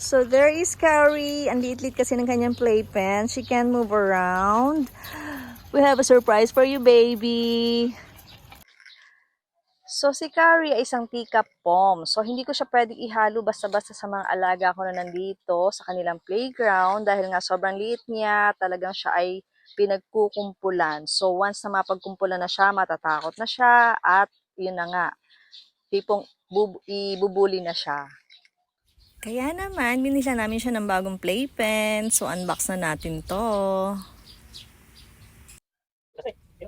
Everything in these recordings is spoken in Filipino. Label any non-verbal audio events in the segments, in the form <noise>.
So there is Carrie. Ang liit-liit kasi ng kanyang playpen. She can move around. We have a surprise for you, baby. So si Carrie ay isang teacup pom. So hindi ko siya pwedeng ihalo basta-basta sa mga alaga ko na nandito sa kanilang playground dahil nga sobrang liit niya, talagang siya ay pinagkukumpulan. So once na mapagkumpulan na siya, matatakot na siya at yun na nga, tipong bub- ibubuli na siya. Kaya naman, binisa namin siya ng bagong playpen. So, unbox na natin to.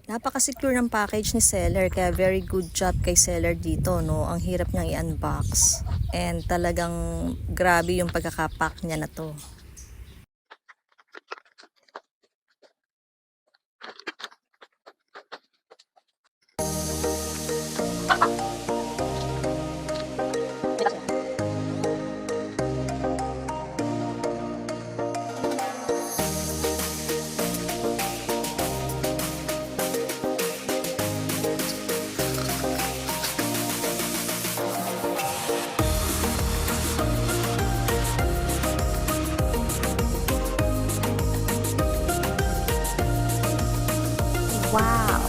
Napaka-secure ng package ni seller kaya very good job kay seller dito no. Ang hirap niyang i-unbox and talagang grabe yung pagkakapack niya na to. 哇！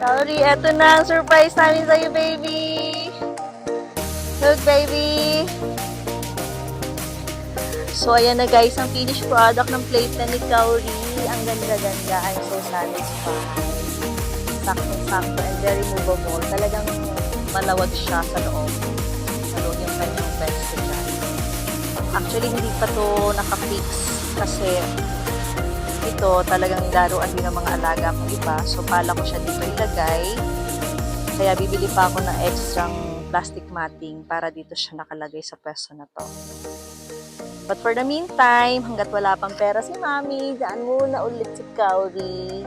Sorry, eto na ang surprise namin sa'yo, baby! Look, baby! So, ayan na guys, ang finished product ng plate na ni Kauri. Ang ganda-ganda. I'm so satisfied. Sakto-sakto and very movable. Talagang malawag siya sa loob. Sa loob yung kanyang vest dyan. Actually, hindi pa to naka-fix kasi ito talagang laruan din ng mga alaga kong iba. So, pala ko siya dito ilagay. Kaya bibili pa ako ng extrang plastic matting para dito siya nakalagay sa pwesto na to. But for the meantime, hanggat wala pang pera si Mami, daan muna ulit si Kauri.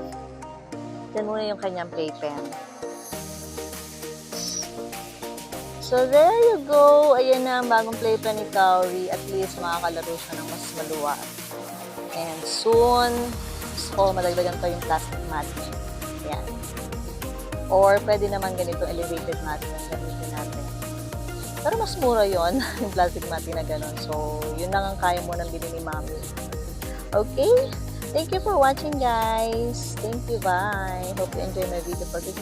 Dyan muna yung kanyang playpen. So there you go. Ayan na ang bagong playpen ni Kauri. At least makakalaro siya ng mas maluwa. And soon, so madagdagan pa yung plastic mat. Ayan. Or pwede naman ganito elevated mat yung gamitin natin. Pero mas mura yon <laughs> yung plastic mat na ganun. So, yun lang ang kaya mo nang bilhin ni Mami. Okay? Thank you for watching, guys. Thank you. Bye. Hope you enjoy my video for today.